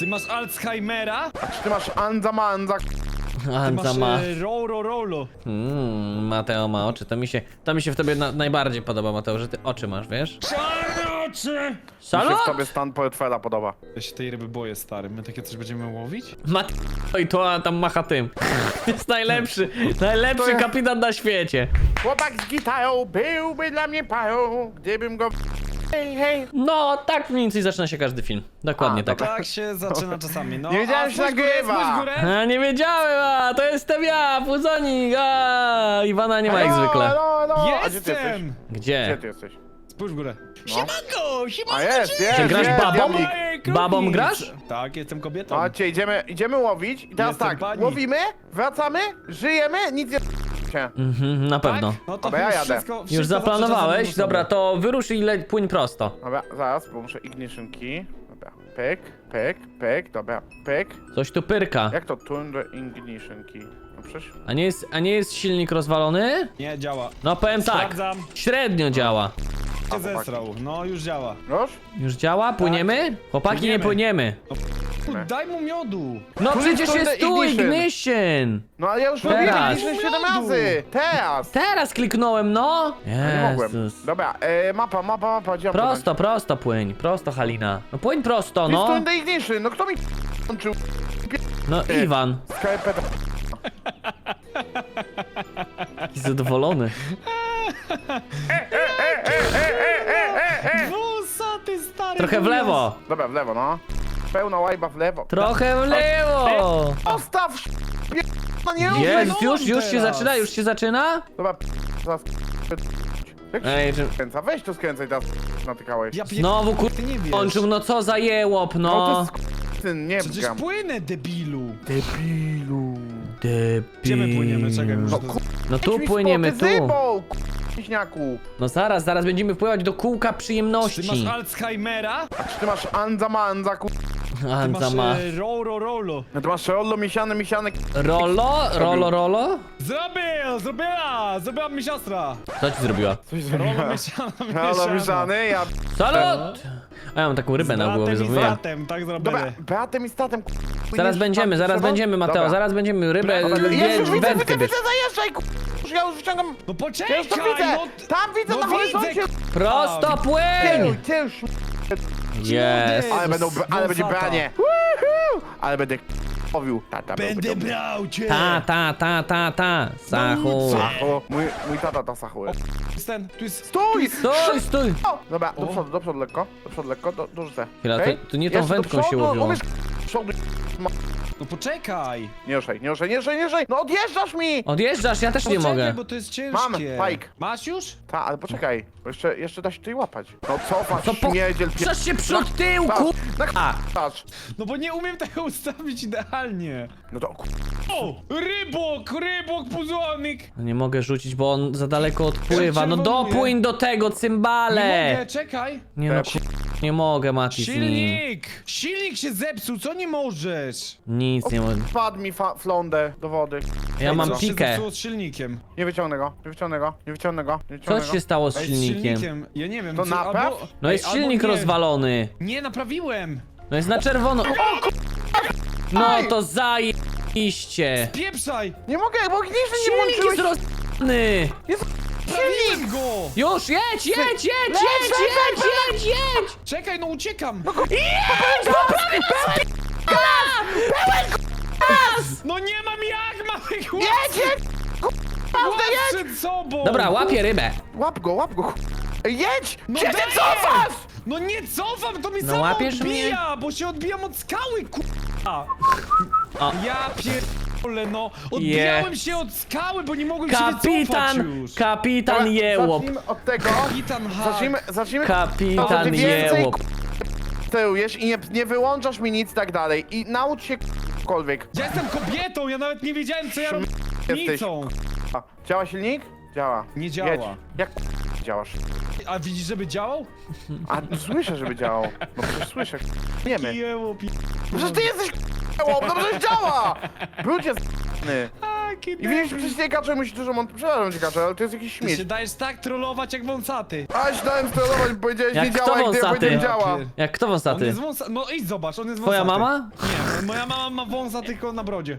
Ty masz Alzheimera? Czy ty masz Anza Manza? Ty Anza masz ma. e, Roro Rolo. Mm, Mateo ma oczy. To mi się, to mi się w tobie na, najbardziej podoba, Mateo, że ty oczy masz, wiesz? Czarne oczy! Mi się w tobie stan portfela podoba. Ja się tej ryby boję, stary. My takie coś będziemy łowić? Mateo i to a tam macha tym. Jest najlepszy, najlepszy kapitan na świecie. Chłopak z gitarą byłby dla mnie parą, gdybym go... Hej, hej. No, tak mniej więcej zaczyna się każdy film. Dokładnie A, tak. Tak się zaczyna czasami, no. Nie wiedziałem, A, że spójrz górę, nagrywa. spójrz górę. A, nie wiedziałem, a to jestem ja, Puzonik, a Iwana nie ma jak zwykle. halo, halo. A gdzie ty jesteś? Jestem! Gdzie Gdzie? ty jesteś? Spójrz w górę. No. Siemanko! Siemanko! A jest, jest, Czy grasz jest, babą? diablik. Ej, Babą grasz? Tak, jestem kobietą. Chodźcie, idziemy, idziemy łowić i teraz Jestem tak, pani. łowimy, wracamy, żyjemy, nic nie... się. Mhm, na tak? pewno. No to Dobra, ja już jadę. Wszystko, Już wszystko zawsze zaplanowałeś? Dobra, to wyrusz i le- płyń prosto. Dobra, zaraz, bo muszę ignition key. Dobra, pyk, pyk, pyk, dobra, pyk. Coś tu pyrka. Jak to turn the ignition key? No przecież... A nie jest, a nie jest silnik rozwalony? Nie, działa. No powiem tak, Sprawdzam. średnio działa. Się zesrał. No, już działa. Już? Już działa? Płyniemy? Chłopaki, nie Płyniemy. płyniemy. Daj mu miodu. No Tu przecież jest jest tu ignition. ignition! No ale ja już Teraz. robiłem ignition 7 razy! Teraz! Teraz kliknąłem, no! Nie mogłem. Jezus. Dobra, e, mapa, mapa, mapa, gdzie mam Prosto, prosto płyń, prosto Halina. No płyń prosto, no! Turn the ignition, no kto mi łączył No Iwan, skarpetę? taki zadowolony. Włosaty stary Trochę w lewo! Dobra, w lewo, no. Pełna łajba w lewo. Trochę w lewo! Postaw no nie! Jest, już, już się teraz. zaczyna, już się zaczyna? Dobra, zaraz... Jak Ej, czy... skręca? Weź tu skręcaj teraz natykałeś. Ja pier... Znowu kur... Ty nie wiesz. Kończył, no co za jełop, No to no! jest syn, nie Przecież bgam. płynę, debilu. Debilu. Gdzie my płyniemy? Czekaj, muszę No to... ku... No tu mi płyniemy, tu. No zaraz, zaraz będziemy wpływać do kółka Ty masz przyjemności. Alzheimera? A czy ty masz Anza Manza, ku... Ty Anza masz ma. e, Rolo Rolo. No ty masz rollo miesiane, miesiane... Rolo? Rolo, rolo? Zrobił! Zrobiła! Zrobiła mi siostra! Co ci zrobiła? Coś Rolo zrobiła. mieszana, Rollo mieszana. mieszany, ja... Salut! A ja mam taką rybę na głowie, bratem i z zrozumiałem. bratem, tak Dobra, zrobione. Beatem i statem, ku... Zaraz będziemy, zaraz sobą? będziemy, Mateo, Dobra. zaraz będziemy rybę, Dobra, wie- Jest, już widzę, wędkę widzę, bierz. widzę, zajeżdżaj. Już ja już wyciągam... No Ja już poczekaj! to widzę! No, Tam widzę no na horyzoncie! Prosto Ty, płyń! ty już... Jest. Ale będą, ale będzie wąsata. branie! Woohoo! Ale będę powił. Tata Będę brał cię! Ta, ta, ta, ta, ta. Sachu. Sachu. Mój, mój tata ta sachu jest. Ten, tu jest... Stój! Stój, stój! O! Dobra, do przodu, do przodu lekko. Do przodu lekko, do, dorzucę. Chwila, to- to nie tą wędką się łowiło. umiesz przodu. No poczekaj! Nie ruszaj, nie ruszaj, nie ruszaj, nie ruszaj! No odjeżdżasz mi! Odjeżdżasz, ja też nie Poczekaj, mogę. bo to jest ciężkie. Mam, pajk. Masz już? Ta, ale poczekaj, bo jeszcze, jeszcze da się tutaj łapać. No cofasz, Co po... śmierdziel, pie... Przecież się przód tyłku! A, Patrz. No bo nie umiem tego ustawić idealnie. No to O! Rybok! Rybok puzonik! no nie mogę rzucić, bo on za daleko odpływa. No czerwonuję. dopłyń do tego, Nie cymbale! mogę, czekaj! Nie no. Nie mogę, Mati, z nim. Silnik! Silnik się zepsuł, co nie możesz? Nic nie mogę. wpadł mi fa- flondę do wody. Ja mam Co się pikę. zepsuło z silnikiem? Nie wyciągnę go, nie wyciągnę go, nie wyciągnę go, nie wyciągnę Co go. się stało z Ej, z silnikiem? Ja nie wiem. To co- napraw? albo- No Ej, jest albo silnik nie. rozwalony. Nie, naprawiłem! No jest na czerwono. No to zajebiście. Pieprzaj! Nie mogę, bo ignition nie Silnik jest włączyłeś! rozwalony. Naprawiłem go! Już, jedź, jedź, jedź, jedź, jedź, jedź, jedź. Czekaj, no uciekam! No nie mam jak, mamy Jedź, jedź! Łap przed sobą! Dobra, łapię rybę. Łap go, łap go. Ej, Jedź! No Gdzie ty cofasz? No nie cofam, to mi No samo łapiesz odbija, bo się odbijam od skały, k***a! O. Ja pierdolę, no! Odbijałem się od skały, bo nie mogłem się wycofać Kapitan, już! kapitan Dobra, jełop. Zacznijmy od tego. Kapitan Hak. Zacznijmy, zacznijmy. Kapitan że więcej jełop. Sterujesz i nie, nie wyłączasz mi nic i tak dalej. I naucz się k***kolwiek. Ja jestem kobietą, ja nawet nie wiedziałem, co ja robię Jesteś. nicą! A, Działa silnik? Działa. Nie działa. Jedź. Jak działasz? A widzisz, żeby działał? A słyszę, żeby działał. No przecież słyszę. Wiemy. Jełop, Przecież ty jesteś k***ą, no przecież działa! Brudzie z***ny. I widzisz, przecież nie kacze musi dużo mont... Przepraszam cię kacze, ale to jest jakiś Ty śmieć. się dajesz tak trollować jak wąsaty. Aś dałem sterować, bo powiedziałeś Jak nie kto działa, jak gdy wąsaty? powiedziałem działa. Jak kto On wąsaty? jest wąsaty. No idź zobacz, on jest Twoja wąsaty. mama? Nie, moja mama ma wąsa tylko na brodzie.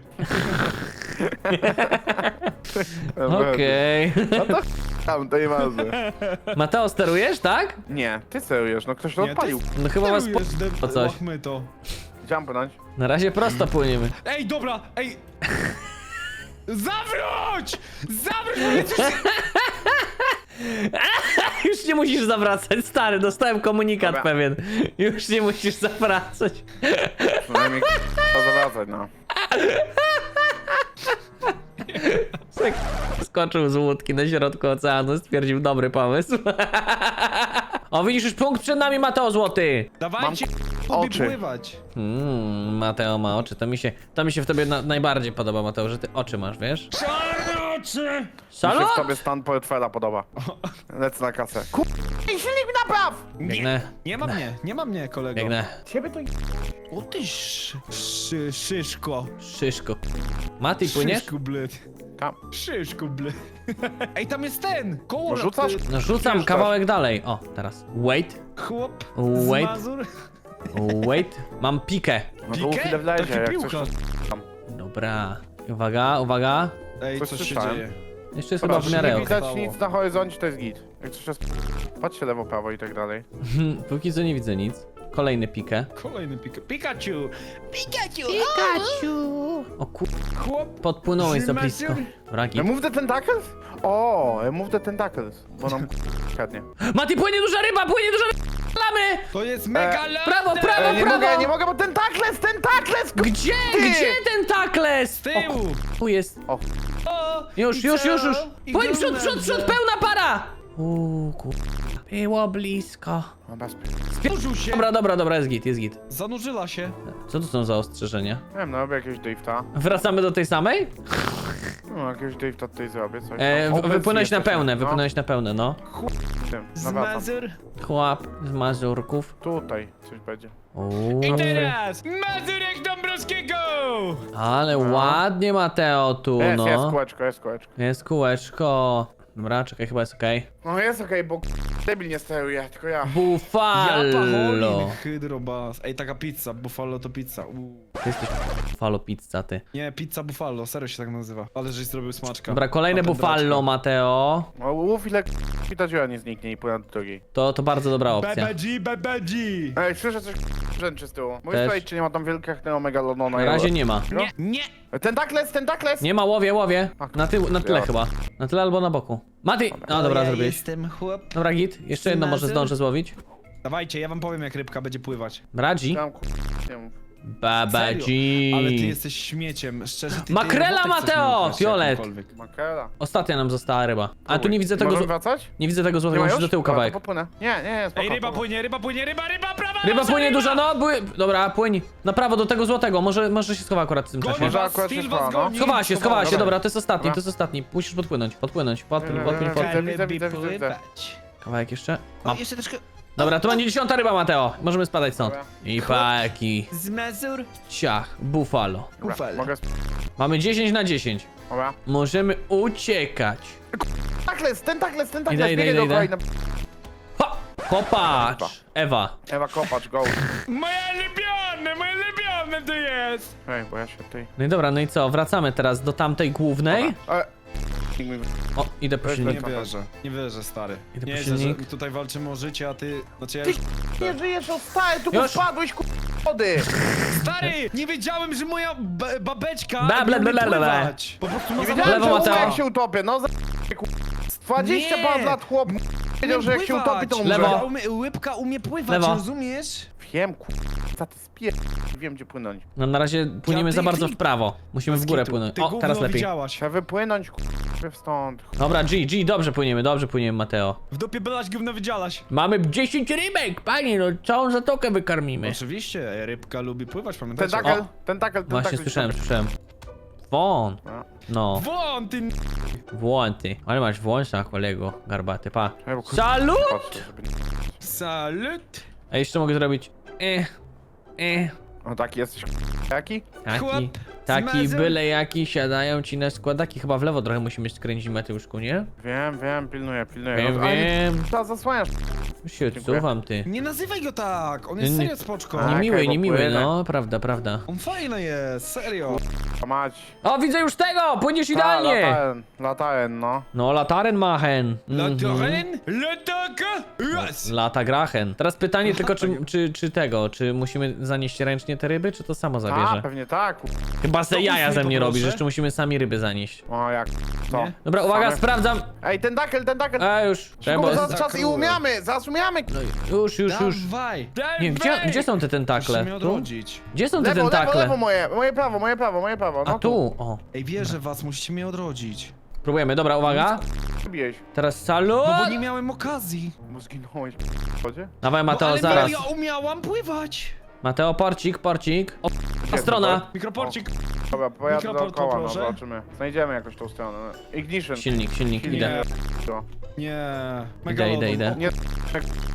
Okej. No to tam, to. Mateo, sterujesz, tak? Nie, ty sterujesz, no ktoś to Nie, ty odpalił. No chyba was po... Kierujesz, de- o coś. łachmy to. Chciałem. Na razie prosto płyniemy. Ej, dobra, ej! Zawróć! Zawróć! bo Już nie musisz zawracać, stary, dostałem komunikat Dobra. pewien. Już nie musisz zawracać. Przynajmniej zawracać, no. Skoczył z łódki na środku oceanu, stwierdził dobry pomysł. O, widzisz, już punkt przed nami, Mateo Złoty. Dawajcie, Mam oczy. pływać. Mmm, Mateo ma oczy, to mi się, to mi się w tobie na, najbardziej podoba, Mateo, że ty oczy masz, wiesz? Czarne oczy! Mi się w tobie stan portfela podoba. Lecę na kasę. Ku... I silnik napraw! Biegnę, Nie ma mnie, nie ma mnie, kolego. biegnę. Ciebie to... O ty sz... szy... szyszko. Szyszko. Mati, płyniesz? Szyszku, blyd. Tam. Szyszku, blyd. Ej, tam jest ten! Koło No rzucasz? No rzucam kawałek dalej. O, teraz. Wait, Chłop Wait. z Mazur. Wait. Mam pikę. No to Pikę? chwilę wlezie, Taki jak piłka. coś... Dobra. Uwaga, uwaga. Ej, Coś coś się słyszałem. dzieje. Jeszcze jest Dobra, chyba w nie miarę ok. widać ok. nic na horyzoncie, to jest git. Jak coś jest... Patrzcie lewo, prawo i tak dalej. Póki co nie widzę nic. Kolejny pikę. Kolejny pika... Pikachu! O kur... Chłop! Podpłynąłeś za blisko. Dobra, git. Remove the tentacles? O, remove the tentacles. Bo nam kradnie. Mati, płynie duża ryba, płynie duża ryba! Lamy! To jest mega E, prawo, prawo! E, nie prawo! mogę, nie mogę, bo tentakles, tentakles! ku- Gdzie? Ty! Gdzie ten takles? Z tyłu! Tu jest. O, O, Już, i już, co? już, już. I Płyń przód, przód, gumę. przód, pełna para! Uuu, kur... Było blisko. no. Zanurzył się! Dobra, dobra, dobra, jest git, jest git. Zanurzyła się. Co to są za ostrzeżenia? Nie wiem, no robię jakiegoś drifta. Wracamy do tej samej? No, jakiegoś drifta tutaj zrobię, coś. E, tam. O, w- wypłynąłeś na pełne, no. wypłynąłeś na pełne, no. Tym, Z nawracam. Mazur. Chłop z Mazurków. Tutaj coś będzie. Uuu. I teraz Mazurek Dąbrowskiego! Ale ładnie Mateo tu, Jest, no. jest kółeczko, jest kółeczko. Jest kółeczko. Dobra, czekaj, chyba jest okej. No jest okej, bo debil nie steruje, tylko ja. Buffalo. Holin, hydrobas. Ej, taka pizza, buffalo to pizza. Uuu. Ty jesteś Buffalo pizza, ty. Nie, pizza buffalo, serio się tak nazywa. Ale żeś zrobił smaczka. Dobra, kolejne pędraczka. Buffalo, Mateo. No łów ile i ta dziura nie zniknie i płynę do drugiej. To, to bardzo dobra opcja. BBG, BBG! Ej, słyszę coś brzęczy z tyłu. Możesz Też. sprawdzić, czy nie ma tam wielkiego megalodona. Na razie nie ma. Nie, nie! Tentakles, tentakles! Nie ma, łowie, łowie. Na, tył, na tyle chyba. Na tyle albo na boku. Mati! No dobra, ja zrobiłeś. jestem chłop. Dobra, git. Jeszcze jedno może zdążę złowić. Dawajcie, ja wam powiem jak rybka będzie pływać. Bradzi. Tam ku... nie mów. Babadzi. Ale ty jesteś śmieciem, szczerze ty Makrela, chcesz Mateo, ukraść fiolet. Makera. Ostatnia nam została ryba. A tu nie widzę tego Możemy zł... wracać? Nie widzę tego Nie złotego, ma już? do tyłu Dobra, kawałek. to popłynę. Nie, nie, spoko, Ej, ryba spoko. płynie, ryba płynie, ryba, ryba, prawa! Ryba płynie duża, no, bły... Dobra, płyń. Na prawo do tego złotego, może, może się schowa akurat w tym Goni czasie. Może was, akurat się Steel no. goni. Schowała się, schowała się, Dobra. to jest ostatni, to jest ostatni. Musisz podpłynąć, podpłynąć, podpłynąć, Nie, podpłynąć, nie, nie, nie. Widzę, widzę, widzę. Kawałek jeszcze? O, jeszcze troszkę... Dobra, to będzie dziesiąta ryba, Mateo. Możemy spadać stąd. Dobra. I paki. Z Mazur. Ciach, buffalo. Dobra, Ufel. Mogę... sp- Mamy 10 na 10. Dobra. Możemy uciekać. Tentakles, tentakles, Idę, idę, biegaj idę, dookoła idę. i na- Ha! Kopacz! Ewa. Ewa, kopacz, go. Moje ulubione, moje ulubione to jest! Ej, bo ja się tutaj... No i dobra, no i co? Wracamy teraz do tamtej głównej. Ale... O, idę po Nie silnik. Wierzę, nie wierzę, stary. Idę Nie wierzę, że silnik. tutaj walczymy o życie, a ty... Znaczy ja Ty już... nie żyjesz o stary, tu Już? spadłeś ku... wody! Stary! Nie wiedziałem, że moja b- babeczka Bla, bla, nie umie bla, bla, bla. pływać. Po prostu ma Nie za wiedziałem, Lewo, że Mateo. umrę, jak się utopię, no za... ku- 20 Nie. pan lat chłop wiedział, że jak się utopi, to umrze. Lewo. Ja umie, łybka umie pływać, Lewo. rozumiesz? Wiem, ku... ty spier... Wiem, gdzie płynąć. No na razie płyniemy Ja za bardzo ty- w prawo. Musimy w górę Skitu, płynąć. Ty O, gówno teraz lepiej. widziałaś. Trzeba wypłynąć, ku... stąd. Dobra, G, G, dobrze płyniemy, dobrze płyniemy, Mateo. W dupie byłaś, gówno widziałaś. Mamy 10 rybek, panie, no całą zatokę wykarmimy. Oczywiście, rybka lubi pływać, pamiętajcie? Tentakel, O. tentakel, tentakel. Właśnie słyszałem, słyszałem. Won. A. No, Won, ty... włon ty. Ale masz wąsa, kolego, garbaty, pa. Salut! Salut! A jeszcze mogę zrobić... Eh, eh, O taki jesteś taki. Chłop. Taki Zmazur- byle jaki siadają ci na składaki. Chyba w lewo trochę musimy skręcić Mateuszku, nie? Wiem, wiem, pilnuję, pilnuję. Wiem, No, ale wiem. Trzeba zasłaniasz. Się Dziękuję. odsuwam, ty. Nie nazywaj go tak, on jest Nie- serio spoczko. A, Niemiły, okej, bo niemiły, płynę. no, prawda, prawda. On fajny jest, serio. Mać. O, widzę już tego! Płyniesz Ta, idealnie! Latałem, latałem, no. No, lataren machen. Mhm. Lataren, lataka, raz. Lata grachen. Teraz pytanie tylko, czy, czy, czy tego, czy musimy zanieść ręcznie te ryby, czy to samo A, zabierze? pewnie tak. Chyba se To jaja ze mnie poproszę. robisz, jeszcze musimy sami ryby zanieść. O, jak to? Nie? Dobra, uwaga, Same? sprawdzam. Ej, ten dakel, ten dakel. A, już. Trzeba. bo zaraz czas i umiamy, zaraz umiamy. Już, już, już. Dawaj, Nie, gdzie, gdzie są te tentakle? Musimy Tu? odrodzić. Gdzie są te Lewo, lewo, tentakle? lewo moje, moje prawo, moje prawo, moje prawo. No A tu, o. Ej, wierzę w was, musicie mnie odrodzić. Próbujemy, dobra, uwaga. Bijeś. Teraz salut. No bo nie miałem okazji. Bo zginąłeś w wodzie? Dawaj, No, Mateo, ale zaraz. ja umiałam pływać. Mateo, porcik, porcik. O, ta strona. Mikroporcik. Dobra, pojadę Mikroport dookoła, no poproszę. zobaczymy. Znajdziemy jakoś tą stronę. Ignition. Silnik, silnik, Silnik. idę. To. Nie. Idę, idę, idę. Nie,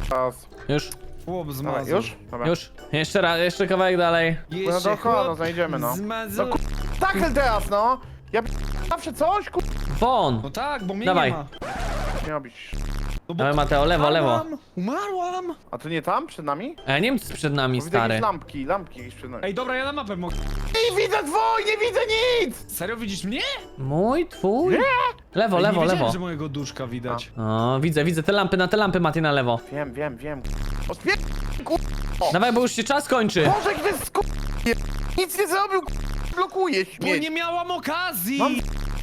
teraz. Już, Chłop Dobra, zmazał. już? Dobra. już. Jeszcze raz, jeszcze kawałek dalej. No Jeszcze dookoła, no chłop znajdziemy, no. Zmazał. No Dakel teraz, no! Ja p- zawsze coś, ku... Won. No tak, bo mnie Dawaj. nie ma. Miał być. No bo Dawaj, Mateo, lewo, lewo. umarłam, Umarłam. A to nie tam, przed nami? Ja nie wiem, co jest przed nami, Bo widzę jakieś stary. lampki, lampki jakieś przed nami. Ej, dobra, ja na mapę mogę. Ej, widzę twój, nie widzę nic! Serio widzisz mnie? Mój, twój? Lewo, Ej, lewo, nie wiedziałem, lewo. że mojego duszka widać. O, widzę, widzę te lampy, na te lampy, Mati, na lewo. Wiem, wiem, wiem. Odpie... Dawaj, bo już się czas kończy. Boże, gdzie jest sku... Nic nie zrobił, ku... blokuje Bo śmieć. nie miałam okazji!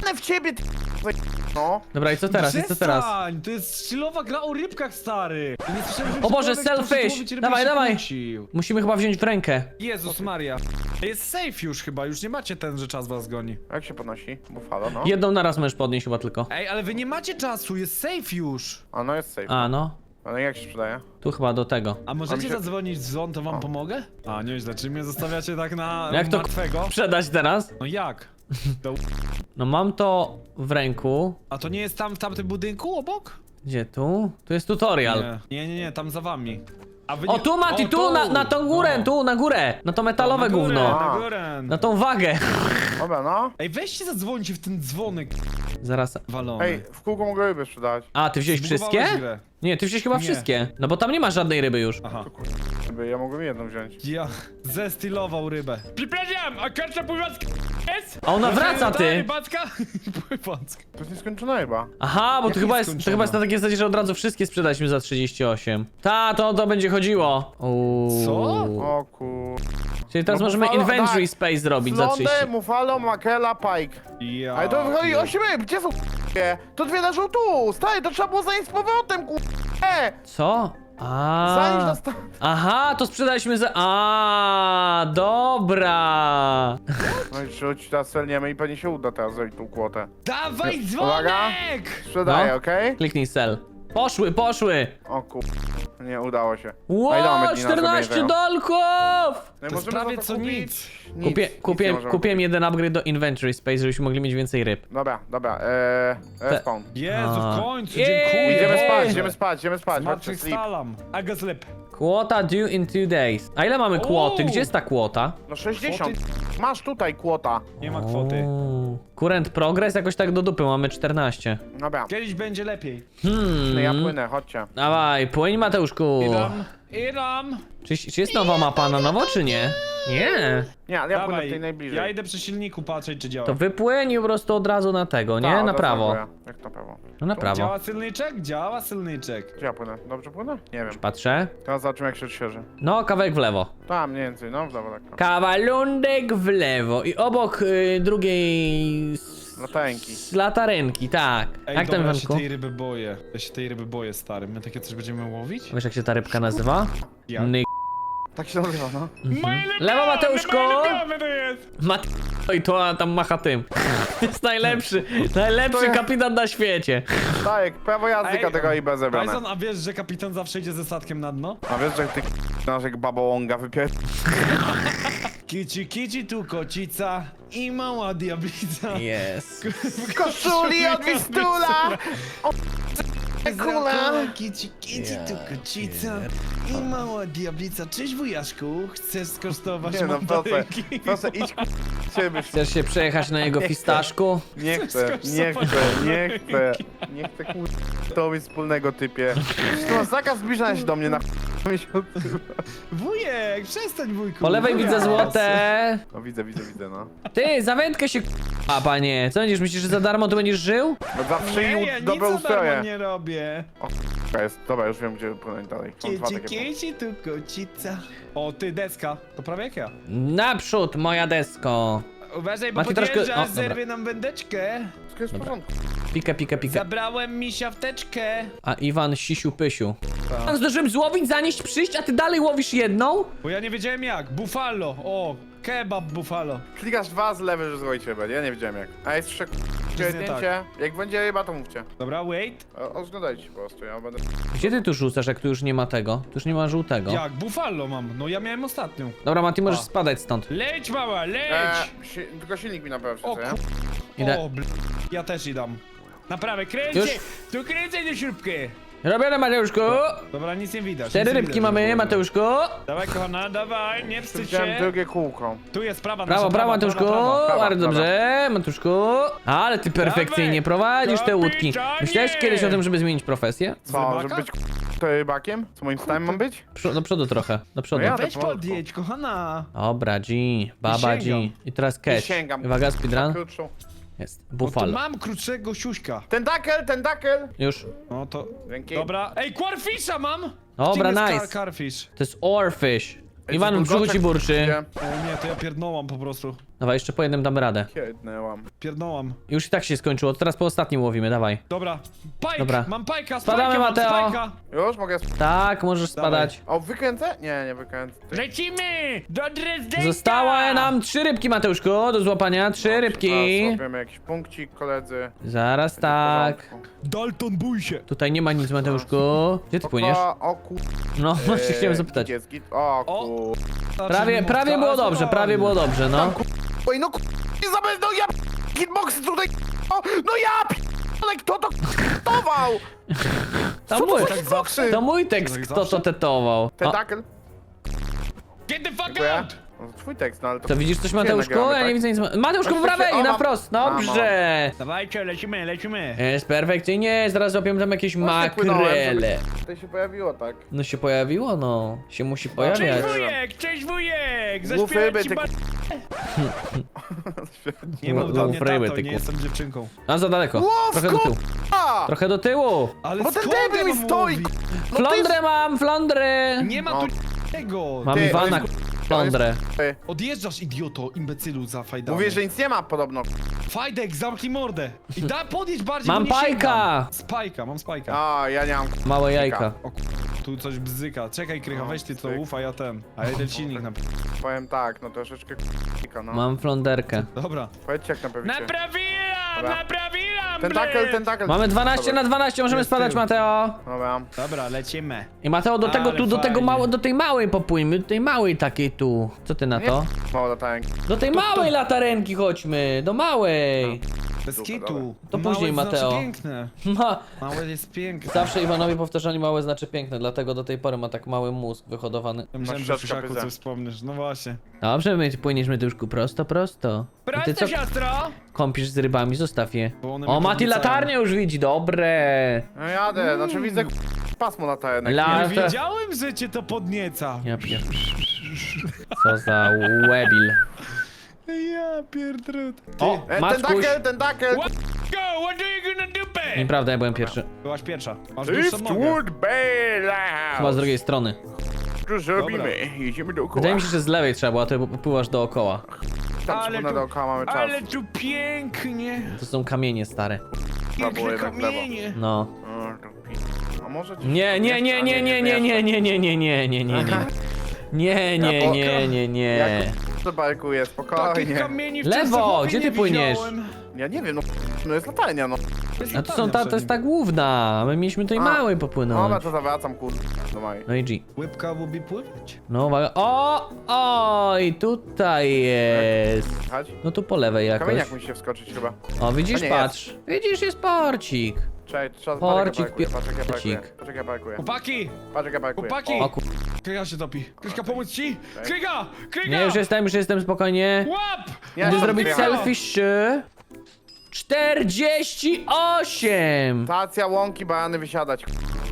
Mam w ciebie, ty... No. Dobra, i co teraz, i co teraz? Przestań, To jest chillowa gra o rybkach, stary! Nie słyszałem, że O Boże, selfish! się łowić ryby, Dawaj, się dawaj! kłócił. Musimy chyba wziąć w rękę. Jezus Maria. Jest safe już chyba, już nie macie ten, że czas was goni. Jak się podnosi? Buffalo, no. Jedną naraz możesz podnieść chyba tylko. Ej, ale wy nie macie czasu, jest safe już! A no jest safe. A, no. Ale jak się sprzedaje? Tu chyba do tego. A możecie się- zadzwonić w dzwon, to wam O. pomogę? A, nieźle, czy mnie zostawiacie tak na Jak to martwego? sprzedać teraz? No jak? To... No mam to w ręku. A to nie jest tam w tamtym budynku obok? Gdzie tu? Tu jest tutorial. Nie, nie, nie, nie tam za wami. A wy O nie... tu Mati, O, tu, na, na tą górę, No. tu, na górę. Na to metalowe na górę, gówno. Na górę. Na tą wagę. Dobra, no. Ej, weźcie zadzwońcie w ten dzwonek Zaraz. walony. Ej, w kółko mogę ryby sprzedać. A, ty wziąłeś wszystkie? grę. Nie, ty wziąłeś chyba Nie. wszystkie. No bo tam nie ma żadnej ryby już. Aha. Ryby, Ja mogłem jedną wziąć. Ja zestylował rybę. Przepraszam, a karta pływacka jest? A ona wraca, ty. Rybacka? Pływacka. To jest nieskończona ryba. Aha, bo Jak to chyba, jest jest, to skończona? chyba jest na takiej zasadzie, że od razu wszystkie sprzedaliśmy za 38. Ta, to to będzie chodziło. Uuu. Co? O kur... Czyli teraz No możemy Buffalo, inventory tak. space zrobić za 30. Flondę, Mufalo, Makela, Pike. Ja. Ale to wychodzi 8 ryb, gdzie są k***e? To dwie leżą tu! Stary, to trzeba było zanieść z powrotem, k***e! Co? Zanieść A. sta... Aha, to sprzedaliśmy za. A, dobra. No i rzuć, teraz celniemy i pewnie się uda teraz zrobić tą kłotę. Dawaj Uwaga. dzwonek! Sprzedaję, No. okej? Kliknij sell. Poszły, poszły. O kur... Nie udało się. Dni na 14 zrobienie tego? dolków! No i To jest możemy prawie za co kupić? nic. Nic, Kupię, nic nie kupię, możemy kupiłem jeden upgrade do inventory space, żebyśmy mogli mieć więcej ryb. kupić. Dobra, dobra, eee... Respawn. Jezu, A. w końcu, Jej! dziękuję. Idziemy spać, idziemy spać, idziemy spać. Chodźcie, sleep. Zmartwychwstalam. I go sleep. Quota due in two days. A ile mamy kłoty? Gdzie jest ta kwota? No 60. Masz tutaj kłota. Nie ma kwoty. Uuu. Current progress jakoś tak do dupy, mamy 14. Dobra. Kiedyś będzie lepiej. No ja Hmm. płynę, chodźcie. Dawaj, płyń Mateuszku. Idam, idam. Czy, czy jest nowa mapa na nowo, czy nie? Nie. Nie, ale ja płynę Dawaj, tutaj najbliżej. ja idę przy silniku patrzeć, czy działa. To wypłyń po prostu od razu na tego, nie? Ta, na to prawo. Jak na prawo? No na prawo. Działa silniczek? Działa silniczek. Gdzie ja płynę? Dobrze płynę? Nie wiem. Patrzę. Teraz zobaczymy jak się odświeży. No, kawałek w lewo. Tam mniej więcej, no w lewo tak. Kawalundek w lewo i obok y, drugiej... s- Latarki. s- Latarenki, tak. Ej, jak dobra, tam, ja się Iwanku? tej ryby boję. Ja się tej ryby boję, stary. My takie coś będziemy łowić? Wiesz jak się ta rybka nazywa? Jak? Tak się nazywa, no. Lewo Mateuszko! Moje to jest! Mat... I to tam macha tym. jest najlepszy, najlepszy kapitan na świecie. Tak, prawo jazdy Ej, kategorii B zebrane. Tyson, a wiesz, że kapitan zawsze idzie ze statkiem na dno? A wiesz, że ty nasz jak babołąga wypier... Kici, kici, tu kocica i mała diablica. Jest. W koszuli od Wistula! O, kula! Kici, kici, Ja tu kocica i mała diablica. Cześć wujaszku, chcesz skosztować Nie no, proszę, mandarynki? proszę idź ku... ciebie. Chcesz się przejechać na jego fistaszku? Nie chcę, nie chcę, nie chcę. Nie chcę to być wspólnego typie. Masz zakaz zbliżania się do mnie na miesiąc. Wujek, przestań wujku. Po lewej widzę złote. No widzę, widzę, widzę, no. Ty, za wędkę się a panie. Co będziesz, myślisz, że za darmo tu będziesz żył? No zawsze Nie, i ja dobre nic za darmo ustroje. nie robię. O, k***a jest. Dobra, już wiem, gdzie płynąć dalej. Są dwa Kici, takie kici, tu kocica. O, ty, deska. To prawie jak ja. Naprzód, moja desko. Uważaj, bo Mati troszkę- podjeżdżasz, o, dobra. zerwie nam wędeczkę. Wszystko jest w porządku. Pika, pika, pika. Zabrałem mi siafteczkę. A Iwan sisiu pysiu. Tak. Pan zdążyłem złowić, zanieść, przyjść, a ty dalej łowisz jedną? Bo ja nie wiedziałem jak. Buffalo. O, kebab buffalo. Klikasz dwa z lewej, że złowić rybę. Ja nie wiedziałem jak. A jest jeszcze Jest nie zdjęcie. Jak będzie ryba, to mówcie. Dobra, wait. O- Oglądajcie po prostu, ja będę... Gdzie ty tu rzucasz, jak tu już nie ma tego? Tu już nie ma żółtego. Jak? Buffalo mam. No ja miałem ostatnią. Dobra, Mati, możesz A. spadać stąd. Leć, mała, leć! Eee, si tylko silnik mi naprawił, o co nie? ku... Idę. O, bl... Ja też idam. Naprawę, kręcę! Już? Tu kręcę do śrubki! Robione, Mateuszku! Dobra, nic nie widać. Cztery nic nie rybki widać, mamy, że Mateuszku! Dawaj, kochana, dawaj, nie wstydź Widziałem się. drugie kółko. Tu jest prawa, Brawo, nasza brawo, prawa, Mateuszku! prawa, prawa. Bardzo dobrze, Matuszku. Ale ty perfekcyjnie Dawaj, prowadzisz te łódki. kapitanie! Myślałeś kiedyś o tym, żeby zmienić profesję? Co, żeby być k***a rybakiem? Co moim stałym mam być? Przo- Do przodu trochę, do przodu. No ja- Weź Powolutku. podjedź, kochana. Dobra, G, baba G. sięgam. I teraz catch. sięgam. Uwaga, speedrun. Krótszą. Jest, No to buffalo. mam krótszego siuśka. Tentakel, tentakel! Już. No to... Dzięki. Dobra. Ej, quarfisha mam! Dobra, Czym jest nice. Car carfish. To jest oarfish. Ej, Iwan to w brzuchu ci burczy. O nie, to ja pierdnąłam po prostu. Dawaj, jeszcze po jednym damy radę. Kiednęłam. Pierdnąłam. Już i tak się skończyło, teraz po ostatnim łowimy, dawaj. Dobra. Pajk! Dobra. Mam pajka, Spadamy, spajka, mam Mateo. spajka. Już mogę... sp- Tak, możesz spadać. O, wykręcę? Nie, nie wykręcę. Ty- Lecimy! Do Dresdena! Zostały nam trzy rybki, Mateuszku, do złapania. Trzy rybki. Teraz Zrobimy jakiś punkcik, koledzy. Zaraz tak. Dalton, bój się! Tutaj nie ma nic, Mateuszku. Gdzie ty płyniesz? O, o ku... No, właśnie chciałem zapytać. O. ku... Prawie, prawie było dobrze, prawie było dobrze, no. Oj, no. Nie zabez... No ja... Hitboxy tutaj... O, no ja... p- Ale kto to k***ował? To Co to mój, za hitboxy? to mój tekst, kto to tetował. Tentakel? Get the fuck Dziękuję. out! No, to twój tekst, no ale to... to widzisz coś, Mateuszku? nagramy, Ja nie tak? widzę nic. Mateuszku, po Oczywiście, prawej, o, na mam. wprost, Mam, dobrze. Dawajcie, lecimy, lecimy. Jest perfekcyjnie, zaraz łapiemy tam jakieś makrele. Tutaj się pojawiło, tak. No się pojawiło, no. Się musi Cześć pojawiać. wujek, cześć wujek! Zaśpiewać ci ty ba... Nie Mów do mnie tato, ty nie ku- jestem dziewczynką. A za daleko. Ło, Trochę do tyłu. A! Trochę do tyłu. Ale Bo ten skąd debil mi mam stoi! łowić? No to jest- Flądrę mam, flądrę. Nie ma No. tu tego. Mam Ty, Iwana, Ty, Odjeżdżasz, idioto, imbecylu za fajdami. Mówię, że nic nie ma podobno. Fajdek, zamknij mordę. I da, podjedź bardziej, Mam bo nie pajka. sięgam. Spajka, mam spajka. A, ja nie mam... Małe jajka. O k- tu coś bzyka. Czekaj, Krycha, No, weź ty to bzyk. ufa, ja ten. A jeden silnik na... Powiem tak, no troszeczkę k***a, no. Mam fląderkę. Dobra. Powiedzcie jak naprawicie. Naprawiłam, Dobra. naprawiłam, Tentakel, tentakel. Mamy 12 na 12, możemy Jest spadać, tył. Mateo. Dobra. Dobra, lecimy. I Mateo, do tego Ale tu, do tego fajnie. mało, do tej małej popłyńmy, do tej małej takiej tu. Co ty na to? Mało latają. Do tej małej latarenki chodźmy, do małej. Bez kitu. To Małe później, znaczy Mateo. piękne. Ma. Małe jest piękne. Zawsze Iwanowi powtarzali małe znaczy piękne, dlatego do tej pory ma tak mały mózg wyhodowany. Ja myślałem, Masz że siatka Fiszaku pyza. coś wspomnisz. No właśnie. Dobrze, my płyniesz Meduszku, prosto, prosto. Ty co siostro! kąpisz z rybami? Zostaw je. Bo one O, Mati podniecają. latarnię już widzi, dobre. No jadę, znaczy widzę k- pasmo latają. La- Nie to- wiedziałem, że cię to podnieca. Ja pier... Co za webil. Ja pierdrut. O, E, Mackuś. tentakel, tentakel. What? Go, what are you gonna do, babe? Nieprawda, ja byłem pierwszy. Byłaś pierwsza. Masz dłuższą nogę. Driftwood Chyba z drugiej strony. Tu zrobimy, jedziemy dookoła. Wydaje mi się, że z lewej trzeba było, a ty pływasz dookoła. Tam Ale przypomnę tu- dookoła mamy czas. Ale tu pięknie. To są kamienie stare. było Piękne jednak w lewo. kamienie. No. O, to pi- A może gdzieś- Nie, nie, nie, nie, nie, nie, nie, nie, nie, nie, nie, nie, nie, nie. Nie, nie, nie, nie, nie. To bajkuję, Takich spokojnie. kamieni w Lewo, Częstochowie gdzie nie ty płyniesz? widziałem. Ja nie wiem, no, no jest latarnia, no. A to są ta, to jest ta główna, a my mieliśmy tej A. małej Dobra, popłynąć. to zawracam, kurde, mojej. No i G. Łybka lubi pływać. No uwaga. O, oj, tutaj jest. Chodź. No tu po lewej jakoś. Kamieniak musi się wskoczyć chyba. O, widzisz, A nie patrz. Widzisz, jest porcik. Czekaj, trzeba Porcik, patrz jak ja parkuję, pierdolcik. patrz jak ja parkuję. Chłopaki! Patrz jak ja parkuję. Chłopaki! O kur... Kryga się topi. Kryga, pomóc ci? Kryga! Kryga! Nie, już jestem, już jestem, spokojnie. Łap! Ja Idę się zrobić selfie. 48! Stacja łąki, banany wysiadać.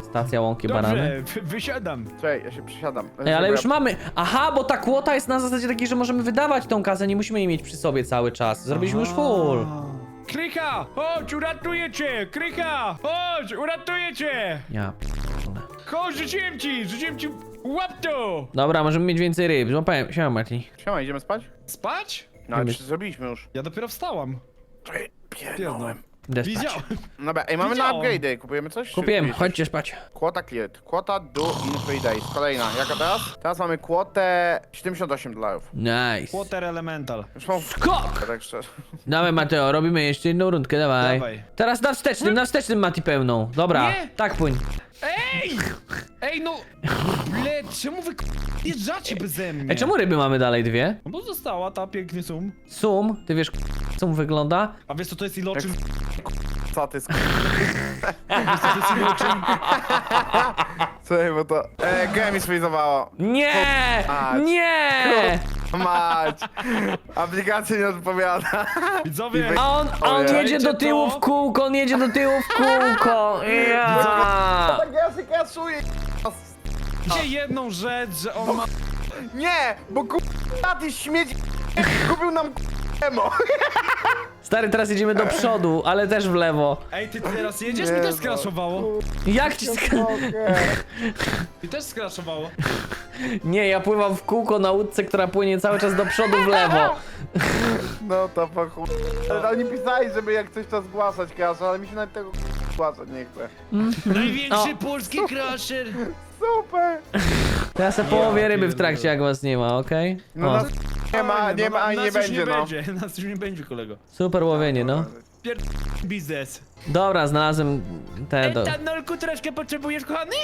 Stacja łąki banany. Dobrze, wy- wysiadam. Czekaj, ja się przysiadam. Ej, ale już ja- mamy. Aha, bo ta kwota jest na zasadzie takiej, że możemy wydawać tą kasę, nie musimy jej mieć przy sobie cały czas. Zrobiliśmy już full. Kryka! Chodź, uratuję cię! Kryka! Chodź, uratuję cię! Ja p***dolę. Chodź, rzuciłem ci! Rzuciłem ci! Łap to! Dobra, możemy mieć więcej ryb. Złapałem. Siema, Martin. Siema, idziemy spać? Spać? No, ale Idziemy. czy zrobiliśmy już. Ja dopiero wstałam. Pierdolę. pierdolę. Idę spać. Widziałem. Dobra, ej, mamy na Widziałem. upgrade'y. Kupujemy coś? czy Kupiłem, chodźcie spać. Kwota cleared. Kwota do in three days. Kolejna. Jaka teraz? Teraz mamy kwotę 78 dolarów. Nice. Water Elemental. Już mam Skok! tak szczerze. Dawaj, Mateo, robimy jeszcze jedną rundkę, dawaj. Dawaj. Teraz na wstecznym, na wstecznym Mati pełną. Dobra, Nie. tak płyń. Ej! Ej, no! Ble, czemu wy k- jeżdżacie beze mnie? Ej, czemu ryby mamy dalej dwie? No bo została ta piękny sum. Sum, ty wiesz, sum wygląda? A wiesz co to jest iloczyn? Co ty sk... Wiesz co to jest iloczyn? Słuchaj, bo to... E, grę mi sfrizowało. Nie! A, Nie! Mać! Aplikacja nie odpowiada. Widzowie! A on, a on Ojej. jedzie do tyłu w kółko, on jedzie do tyłu w kółko. Ja. Tak ja się kasuję. Gdzie jedną rzecz, że on ma... Nie, bo k***a ty śmieci kupił nam k***emo. Stary, teraz jedziemy do przodu, ale też w lewo. Ej, ty teraz jedziesz? Mi też no. skraszowało. Jak ci sk... Mi też skraszowało. Nie, ja pływam w kółko na łódce, która płynie cały czas do przodu w lewo. No to po chuj. Ale oni pisali, żeby jak coś to zgłaszać kasza, ale mi się nawet tego zgłaszać nie chce. Największy O. polski crasher. Super! To ja sobie połowię ryby w trakcie, jak was nie ma, okej? No O, nie ma, nie ma ani nas nie już będzie, nie no. będzie, nas już nie będzie, kolego. super łowienie, no. Pier... biznes. Dobra, znalazłem te do... Etanolku troszkę potrzebujesz, kochany?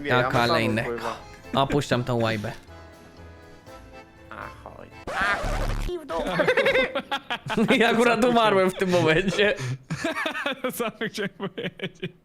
Nie, ja lejnek. pływa. Opuszczam tą łajbę. Ahoj. Ja akurat umarłem w tym momencie. Sam chciałem powiedzieć.